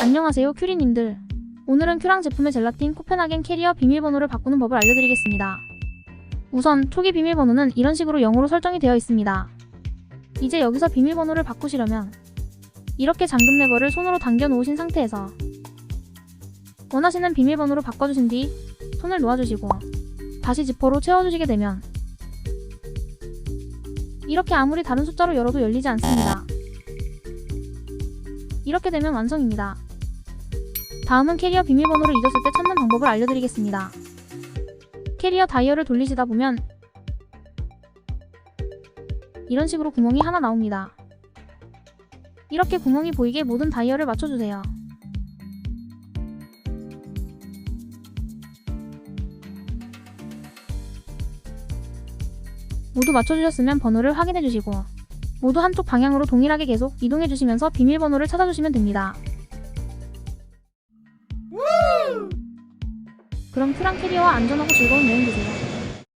안녕하세요 큐리님들. 오늘은 큐랑 제품의 젤라틴 코펜하겐 캐리어 비밀번호를 바꾸는 법을 알려드리겠습니다. 우선 초기 비밀번호는 이런 식으로 0으로 설정이 되어 있습니다. 이제 여기서 비밀번호를 바꾸시려면 이렇게 잠금 레버를 손으로 당겨 놓으신 상태에서 원하시는 비밀번호로 바꿔주신 뒤 손을 놓아주시고 다시 지퍼로 채워주시게 되면 이렇게 아무리 다른 숫자로 열어도 열리지 않습니다. 이렇게 되면 완성입니다. 다음은 캐리어 비밀번호를 잊었을 때 찾는 방법을 알려드리겠습니다. 캐리어 다이얼을 돌리시다 보면 이런 식으로 구멍이 하나 나옵니다. 이렇게 구멍이 보이게 모든 다이얼을 맞춰주세요. 모두 맞춰주셨으면 번호를 확인해주시고 모두 한쪽 방향으로 동일하게 계속 이동해 주시면서 비밀번호를 찾아주시면 됩니다. 그럼 큐랑 캐리어와 안전하고 즐거운 여행 되세요.